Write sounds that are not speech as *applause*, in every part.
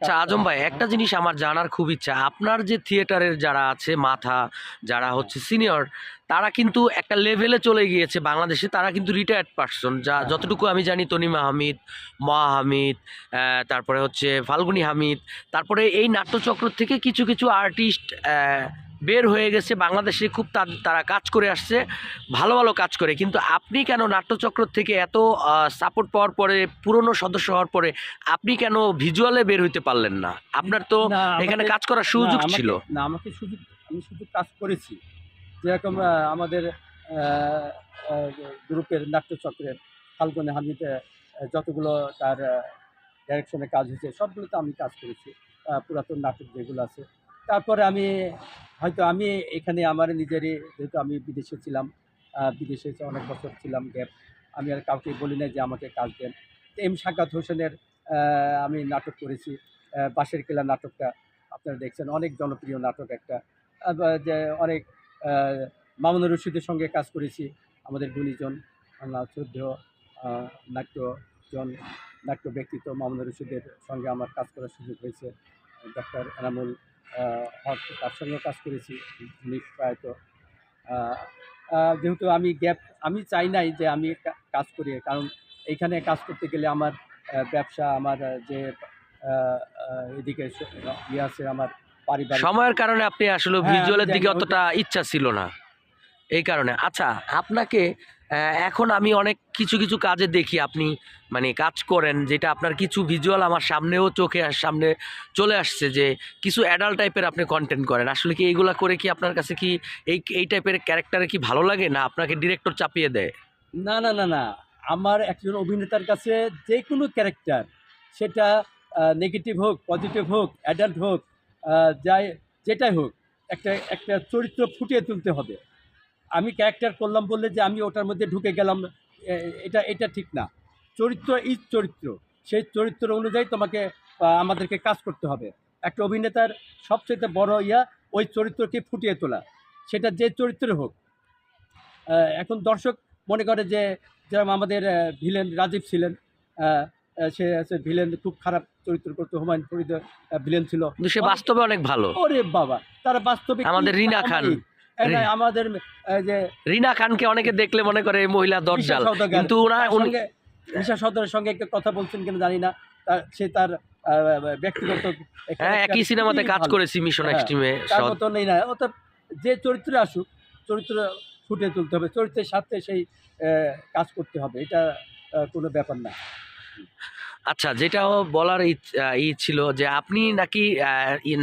আচ্ছা আজম ভাই একটা জিনিস আমার জানার খুব ইচ্ছা। আপনার যে থিয়েটারের যারা আছে মাথা যারা হচ্ছে সিনিয়র তারা কিন্তু একটা লেভেলে চলে গিয়েছে বাংলাদেশে। তারা কিন্তু রিটায়ার্ড পার্সন যা যতটুকু আমি জানি তনিমা হামিদ মহা হামিদ তারপরে হচ্ছে ফাল্গুনি হামিদ তারপরে এই নাট্যচক্র থেকে কিছু কিছু আর্টিস্ট বের হয়ে গেছে বাংলাদেশে খুব তারা কাজ করে আসছে ভালো ভালো কাজ করে। কিন্তু আপনি কেন নাট্যচক্র থেকে এত সাপোর্ট পাওয়ার পরে পুরনো সদস্য হওয়ার পরে আপনি কেন ভিজুয়ালে বের হইতে পারলেন না? আপনার তো এখানে কাজ করার সুযোগ ছিল। না আমাকে সুযোগ আমি সুযোগ কাজ করেছি। যেরকম আমাদের গ্রুপের নাট্যচক্রের ফাল্গুনে হামিদ আহ, যতগুলো তার ডাইরেকশনে কাজ হয়েছে সবগুলোতে আমি কাজ করেছি। পুরাতন নাটক যেগুলো আছে তারপরে আমি হয়তো আমি এখানে আমার নিজেরই, যেহেতু আমি বিদেশে ছিলাম বিদেশে অনেক বছর ছিলাম, গ্যাপ। আমি আর কাউকে বলি না যে আমাকে কাজ দেন। এম সাজ্জাদ হোসেনের আমি নাটক করেছি বাঁশের কেলা নাটকটা। আপনারা দেখছেন, অনেক জনপ্রিয় নাটক একটা। যে অনেক মামুনুর রশিদের সঙ্গে কাজ করেছি, আমাদের গুণীজন শ্রদ্ধ নাট্যজন নাট্য ব্যক্তিত্ব মামুনুর রশিদের সঙ্গে আমার কাজ করার সুযোগ হয়েছে ডক্টর এনামুল তার সঙ্গে কাজ করেছি আহ, আহ, যেহেতু আমি গ্যাপ আমি চাই নাই যে আমি কাজ করি কারণ এইখানে কাজ করতে গেলে আমার ব্যবসা আমার যে এদিকে ইয়ে আছে আমার পারিবারিক। সময়ের কারণে আপনি আসলে হ্যাঁ, ভিজুয়ালের দিকে অতটা ইচ্ছা ছিল না। এই কারণে। আচ্ছা আপনাকে এখন আমি অনেক কিছু কিছু কাজে দেখি আপনি মানে কাজ করেন, যেটা আপনার কিছু ভিজুয়াল আমার সামনেও চোখে সামনে চলে আসছে যে কিছু অ্যাডাল্ট টাইপের আপনি কন্টেন্ট করেন। আসলে কি এইগুলা করে কি আপনার কাছে কি এই এই টাইপের ক্যারেক্টারে কি ভালো লাগে, না আপনাকে ডিরেক্টর চাপিয়ে দেয়? না না না না। আমার একজন অভিনেতার কাছে যে কোনো ক্যারেক্টার সেটা নেগেটিভ হোক পজিটিভ হোক অ্যাডাল্ট হোক যাই, যেটাই হোক, একটা একটা চরিত্র ফুটিয়ে তুলতে হবে। আমি ক্যারেক্টার করলাম বললে যে আমি ওটার মধ্যে ঢুকে গেলাম এটা এটা ঠিক না। চরিত্র ইজ চরিত্র সেই চরিত্র অনুযায়ী তোমাকে আমাদেরকে কাজ করতে হবে। একটা অভিনেতার সবচেয়ে বড় ইয়া ওই চরিত্রকে ফুটিয়ে তোলা। সেটা যে চরিত্রে হোক। এখন দর্শক মনে করে যে যেরকম আমাদের ভিলেন রাজীব ছিলেন সে আছে ভিলেন খুব খারাপ চরিত্র করতো হুমায়ুন ফরিদ ভিলেন ছিল। সে বাস্তবে অনেক ভালো। ওরে বাবা তারা বাস্তবে আমাদের রিনা খান। আমাদের যে রিনা খানকে অনেকে দেখলে মনে করে মহিলা দরজাল। কিন্তু সঙ্গে নিশা সদরের সঙ্গে একটা কথা বলছেন কিনা জানি না। সে তার ব্যক্তিগত হ্যাঁ একই সিনেমাতে কাজ। করেছি মিশন হ্যাঁ, এক্সট্রিমে তার মতো নেই না। তো যে চরিত্রে আসুক চরিত্র ফুটে তুলতে হবে। চরিত্রের সাথে সেই কাজ করতে হবে। এটা কোনো ব্যাপার না। আচ্ছা যেটাও বলার ই ছিল যে আপনি নাকি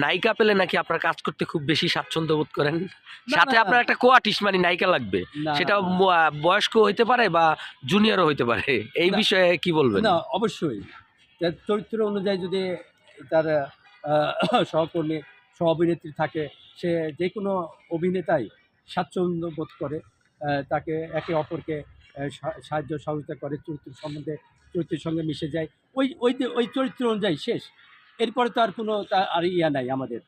নায়িকা পেলে নাকি আপনার কাজ করতে খুব বেশি স্বাচ্ছন্দ্য বোধ করেন? সাথে আপনার একটা কোয়ার্টিস্ট মানে নায়িকা লাগবে। সেটা বয়স্ক হইতে পারে বা জুনিয়রও হইতে পারে। এই বিষয়ে কি বলবেন? না অবশ্যই। তার চরিত্র অনুযায়ী যদি তার *coughs* সহকর্মী সহ অভিনেত্রী থাকে সে যে কোনো অভিনেতাই স্বাচ্ছন্দ্য বোধ করে তাকে একে অপরকে সাহায্য সহযোগিতা করে চরিত্র সম্বন্ধে চরিত্রের সঙ্গে মিশে যায়। ওই ওই ওই চরিত্র অনুযায়ী শেষ। এরপরে তো আর কোনো আর ইয়া নাই আমাদের।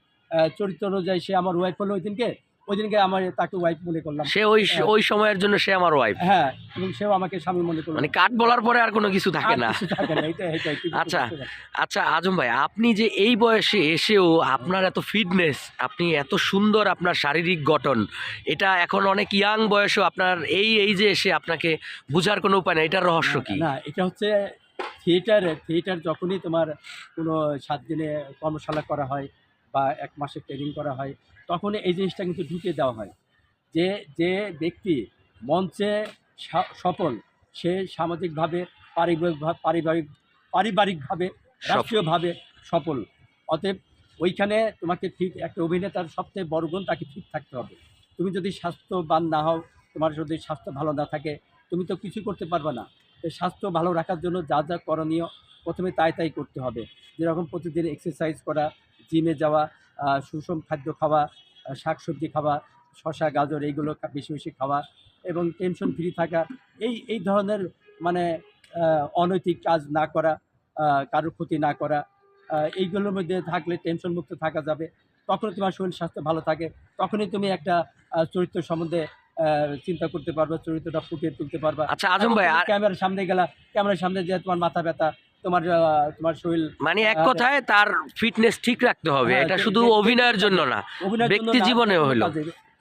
চরিত্র অনুযায়ী সে আমার ওয়াইফ হলো ওই দিনকে ওই দিনকে আমার তাকে ওয়াইফ মনে করলাম। সে ওই হ্যাঁ। ওই সময়ের জন্য সে আমার ওয়াইফ হ্যাঁ এবং সেও আমাকে স্বামী মনে করল। মানে কাঠ বলার পরে আর কোনো কিছু থাকে না। আচ্ছা। আচ্ছা আজম ভাই আপনি যে এই বয়সে এসেও আপনার এত ফিটনেস আপনি এত সুন্দর আপনার শারীরিক গঠন এটা এখন অনেক ইয়াং বয়সেও আপনার এই এই যে এসে আপনাকে বোঝার কোনো উপায় নেই এটার রহস্য কি? না এটা হচ্ছে থিয়েটার থিয়েটার যখনই তোমার কোনো সাত দিনে কর্মশালা করা হয় বা এক মাসের ট্রেনিং করা হয় তখন এই জিনিসটা কিন্তু ঢুকিয়ে দেওয়া হয়। যে যে ব্যক্তি মঞ্চে সফল সে সামাজিকভাবে পারিবারিকভাবে পারিবারিক পারিবারিকভাবে রাষ্ট্রীয়ভাবে সফল। অতএব ওইখানে তোমাকে ঠিক একটা অভিনেতার সবচেয়ে বড় গুণ তাকে ঠিক থাকতে হবে। তুমি যদি স্বাস্থ্যবান না হও তোমার যদি স্বাস্থ্য ভালো না থাকে তুমি তো কিছু করতে পারবে না। স্বাস্থ্য ভালো রাখার জন্য যা যা করণীয় প্রথমে তাই তাই করতে হবে। যেরকম প্রতিদিন এক্সারসাইজ করা জিমে যাওয়া সুষম খাদ্য খাওয়া শাকসবজি খাওয়া শশা গাজর এইগুলো বেশি বেশি খাওয়া এবং টেনশন ফ্রি থাকা এই এই ধরনের মানে অনৈতিক কাজ না করা কারোর ক্ষতি না করা এইগুলোর মধ্যে থাকলে টেনশন মুক্ত থাকা যাবে। তখন তোমার শরীর স্বাস্থ্য ভালো থাকে তখনই তুমি একটা চরিত্র সম্বন্ধে চিন্তা করতে পারবা চরিত্রটা ফুটিয়ে তুলতে পারবা। আচ্ছা আজম ভাই ক্যামেরার সামনে গেলা ক্যামেরার সামনে যে তোমার মাথা ব্যথা তোমার তোমার শরীর মানে এক কথায় তার ফিটনেস ঠিক রাখতে হবে। হ্যাঁ, এটা শুধু অভিনয়ের জন্য না ব্যক্তি জীবনেও সব হলো।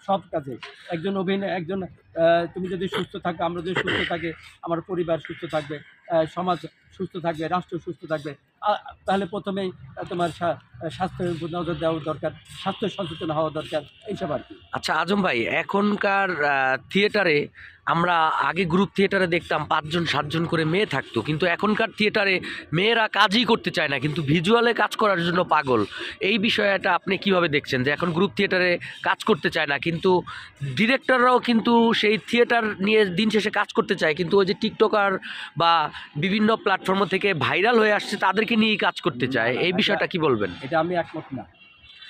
সব কাজে একজন অভিনয় একজন আহ, তুমি যদি সুস্থ থাকো আমরা যদি সুস্থ থাকে আমার পরিবার সুস্থ থাকবে। সমাজ সুস্থ থাকবে, রাষ্ট্র সুস্থ থাকবে। তাহলে প্রথমেই তোমার স্বাস্থ্যের উপর নজর দেওয়া দরকার, স্বাস্থ্য সচেতন হওয়া দরকার, এইসব আর কি। আচ্ছা আজম ভাই, এখনকার থিয়েটারে আমরা আগে গ্রুপ থিয়েটারে দেখতাম পাঁচজন, সাতজন করে মেয়ে থাকতো, কিন্তু এখনকার থিয়েটারে মেয়েরা কাজই করতে চায় না, কিন্তু ভিজুয়ালে কাজ করার জন্য পাগল। এই বিষয়টা আপনি কীভাবে দেখছেন যে এখন গ্রুপ থিয়েটারে কাজ করতে চায় না, কিন্তু ডিরেক্টররাও কিন্তু সেই থিয়েটার নিয়ে দিন শেষে কাজ করতে চায়, কিন্তু ওই যে টিকটকার বা বিভিন্ন প্ল্যাটফর্ম থেকে ভাইরাল হয়ে আসছে তাদেরকে নিয়েই কাজ করতে চায়। এই বিষয়টা কি বলবেন? এটা আমি একমত না।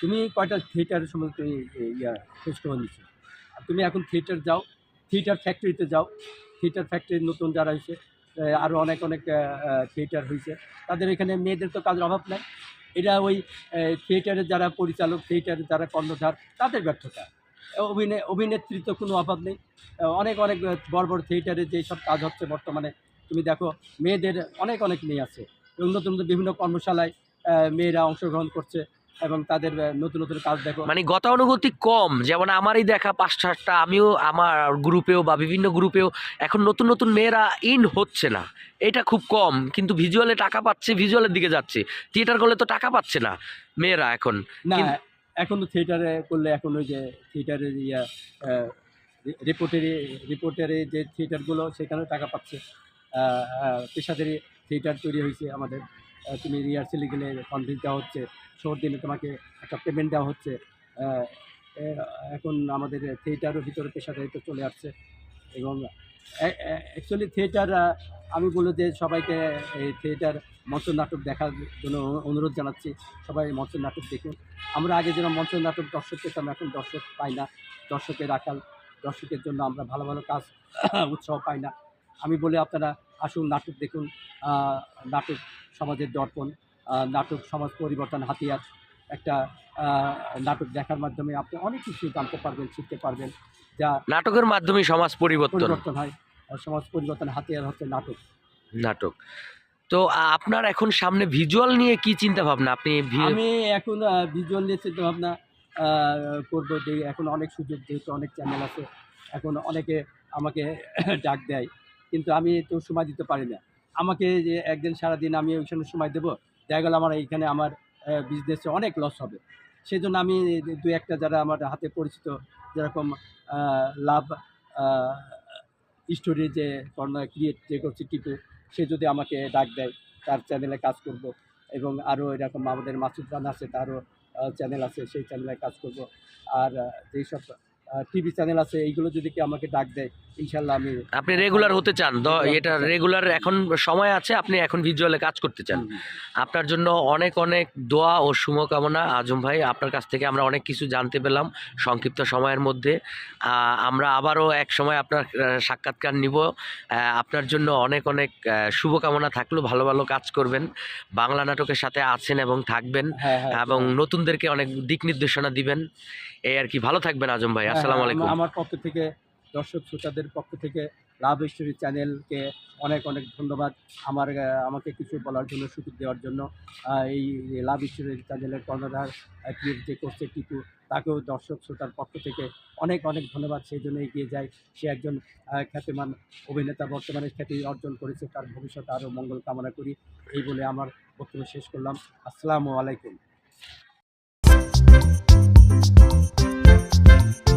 তুমি কয়টা থিয়েটারের এ, ইয়া খোঁজখবর নিচ্ছ? তুমি এখন থিয়েটার যাও থিয়েটার ফ্যাক্টরিতে যাও। থিয়েটার ফ্যাক্টরির নতুন যারা হয়েছে আরও অনেক অনেক থিয়েটার হয়েছে। তাদের এখানে মেয়েদের তো কাজের অভাব নাই। এটা ওই থিয়েটারের যারা পরিচালক থিয়েটারের যারা কর্ণধার তাদের ব্যর্থতা। অভিনয় অভিনেত্রী তো কোনো অভাব নেই। অনেক অনেক বড় বড় থিয়েটারে যেসব কাজ হচ্ছে বর্তমানে তুমি দেখো মেয়েদের অনেক অনেক মেয়ে আছে। এবং নতুন নতুন বিভিন্ন কর্মশালায় মেয়েরা অংশগ্রহণ করছে এবং তাদের নতুন নতুন কাজ দেখো। মানে গতানুগতিক কম যেমন আমারই দেখা পাঁচ সাতটা আমিও আমার গ্রুপেও বা বিভিন্ন গ্রুপেও এখন নতুন নতুন মেয়েরা ইন হচ্ছে না। এটা খুব কম কিন্তু ভিজুয়ালে টাকা পাচ্ছে ভিজুয়ালের দিকে যাচ্ছে। থিয়েটার করলে তো টাকা পাচ্ছে না মেয়েরা এখন। না এখন তো থিয়েটারে করলে এখন ওই যে থিয়েটারের ইয়া রিপোর্টারে রিপোর্টারে যে থিয়েটারগুলো সেখানেও টাকা পাচ্ছে। পেশাদারি থিয়েটার তৈরি হয়েছে আমাদের। তুমি রিহার্সেলে গেলে কনভিন্স দেওয়া হচ্ছে শোর দিনে তোমাকে একটা পেমেন্ট দেওয়া হচ্ছে। এখন আমাদের থিয়েটারের ভিতরে পেশাদারিত্ব চলে আসছে এবং অ্যাকচুয়ালি থিয়েটার আমি বলব যে সবাইকে এই থিয়েটার মঞ্চ নাটক দেখার জন্য অনুরোধ জানাচ্ছি, সবাই মঞ্চ নাটক দেখুন। আমরা আগে যেরকম মঞ্চ নাটক দর্শক পেতাম, এখন দর্শক পাই না। দর্শকের রাখাল দর্শকের জন্য আমরা ভালো ভালো কাজ, উৎসাহ পাই না। আমি বলে আপনারা আসুন নাটক দেখুন নাটক সমাজের দর্পণ নাটক সমাজ পরিবর্তন হাতিয়ার একটা নাটক দেখার মাধ্যমে আপনি অনেক কিছু জানতে পারবেন শিখতে পারবেন যা নাটকের মাধ্যমে সমাজ পরিবর্তন। পরিবর্তন হয়। সমাজ পরিবর্তন হাতিয়ার হচ্ছে নাটক। নাটক। তো আপনার এখন সামনে ভিজুয়াল নিয়ে কি চিন্তা ভাবনা? আপনি আমি এখন ভিজুয়াল নিয়ে চিন্তা ভাবনা করব যে এখন অনেক সুযোগ যেহেতু অনেক চ্যানেল আছে এখন অনেকে আমাকে *coughs* ডাক দেয়। কিন্তু আমি তো সময় দিতে পারি না। আমাকে যে একদিন সারাদিন আমি ওইখানে সময় দেবো, দেখা গেল আমার এইখানে আমার বিজনেসে অনেক লস হবে। সেই জন্য আমি দু একটা যারা আমার হাতে পরিচিত, যেরকম লাভ স্টোরি যে ক্রিয়েট যে করছে টিপু, সে যদি আমাকে ডাক দেয়, তার চ্যানেলে কাজ করব। এবং আরও এরকম আমাদের মাসুদ খান আছে, তারও চ্যানেল আছে, সেই চ্যানেলে কাজ করব। আর যেই সব টিভি চ্যানেল আছে এইগুলো যদি কি আমাকে ডাক দেয় ইনশাল্লাহ আমি আপনি রেগুলার হতে চান এটা রেগুলার এখন সময় আছে আপনি এখন ভিজুয়ালে কাজ করতে চান। আপনার জন্য অনেক অনেক দোয়া ও শুভকামনা আজম ভাই আপনার কাছ থেকে আমরা অনেক কিছু জানতে পেলাম সংক্ষিপ্ত সময়ের মধ্যে। আমরা আবারও এক সময় আপনার সাক্ষাৎকার নিব। আপনার জন্য অনেক অনেক শুভকামনা থাকল ভালো ভালো কাজ করবেন। বাংলা নাটকের সাথে আছেন এবং থাকবেন হ্যাঁ হ্যাঁ। এবং নতুনদেরকে অনেক দিক নির্দেশনা দিবেন। এই আর কি ভালো থাকবেন আজম ভাই। হ্যাঁ, হ্যাঁ, আমার পক্ষ থেকে দর্শক শ্রোতাদের পক্ষ থেকে লাভ স্টোরি চ্যানেলকে অনেক অনেক ধন্যবাদ। আমার আমাকে কিছু বলার জন্য সুযোগ দেওয়ার জন্য এই লাভ স্টোরি চ্যানেলের কর্ণধার ক্রিয়েট যে করছে টিপু তাকেও দর্শক শ্রোতার পক্ষ থেকে অনেক অনেক ধন্যবাদ। সেই জন্য এগিয়ে যায়। সে একজন খ্যাতিমান অভিনেতা বর্তমানে খ্যাতি অর্জন করেছে। তার ভবিষ্যৎ আরও মঙ্গল কামনা করি। এই বলে আমার বক্তব্য শেষ করলাম। আসসালামু আলাইকুম। ピッ!